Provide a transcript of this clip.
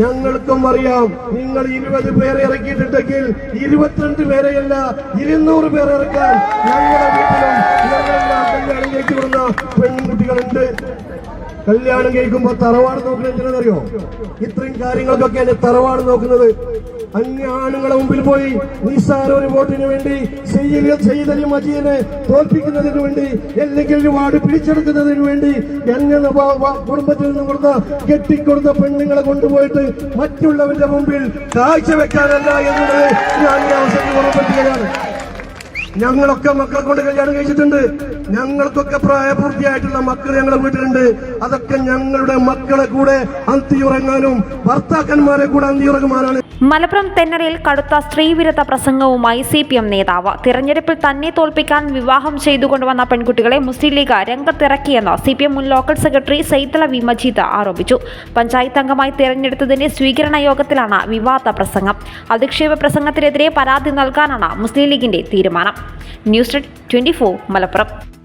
ഞങ്ങൾക്കും അറിയാം. നിങ്ങൾ ഇരുപത് പേരെ ഇറക്കിയിട്ടുണ്ടെങ്കിൽ ഇരുപത്തിരണ്ട് പേരെയല്ല ഇരുന്നൂറ് പേരെ ഇറക്കാൻ ഞങ്ങളുടെ വീട്ടിലും കല്യാണം കഴിച്ചു പെൺകുട്ടികളുണ്ട്. കല്യാണം കഴിക്കുമ്പോ തറവാട് നോക്കുന്നത് എന്തിനാണെന്നറിയോ ഇത്രയും കാര്യങ്ങൾക്കൊക്കെ കാര്യങ്ങൾക്കൊക്കെയാണ് തറവാട് നോക്കുന്നത്. അന്യ ആണുങ്ങളെ മുമ്പിൽ പോയി നിസ്സാര ഒരു വോട്ടിന് വേണ്ടി സെയ്തലി മജീദിനെ തോൽപ്പിക്കുന്നതിന് വേണ്ടി അല്ലെങ്കിൽ ഒരു വാർഡ് പിടിച്ചെടുക്കുന്നതിന് വേണ്ടി എങ്ങനെ കുടുംബത്തിൽ നിന്ന് കൊടുത്ത കെട്ടിക്കൊടുത്ത പെണ്ണുങ്ങളെ കൊണ്ടുപോയിട്ട് മറ്റുള്ളവരുടെ മുമ്പിൽ കാഴ്ചവെക്കാനല്ല എന്നുള്ളത് ഞാൻ അവസരം അവസരത്തിൽ ഞങ്ങളൊക്കെ മക്കളെ കൊണ്ട് കല്യാണം കഴിച്ചിട്ടുണ്ട്. ഞങ്ങൾക്കൊക്കെ പ്രായപൂർത്തിയായിട്ടുള്ള മക്കൾ ഞങ്ങളുടെ വീട്ടിലുണ്ട്. അതൊക്കെ ഞങ്ങളുടെ മക്കളെ കൂടെ അന്തിയുറങ്ങാനും ഭർത്താക്കന്മാരെ കൂടെ അന്തിയുറങ്ങുവാനാണ്. മലപ്പുറം തെന്നരയിൽ കടുത്ത സ്ത്രീവിരുദ്ധ പ്രസംഗവുമായി സി പി എം നേതാവ് തിരഞ്ഞെടുപ്പിൽ തന്നെ തോൽപ്പിക്കാൻ വിവാഹം ചെയ്തുകൊണ്ടുവന്ന പെൺകുട്ടികളെ മുസ്ലിം ലീഗ് രംഗത്തിറക്കിയെന്ന് സി പി എം മുൻ ലോക്കൽ സെക്രട്ടറി സൈത്തല വി. മജീദ് ആരോപിച്ചു. പഞ്ചായത്ത് അംഗമായി തിരഞ്ഞെടുത്തതിന്റെ സ്വീകരണ യോഗത്തിലാണ് വിവാദ പ്രസംഗം. അധിക്ഷേപ പ്രസംഗത്തിനെതിരെ പരാതി നൽകാനാണ് മുസ്ലിം ലീഗിന്റെ തീരുമാനം. News desk twenty Malappuram.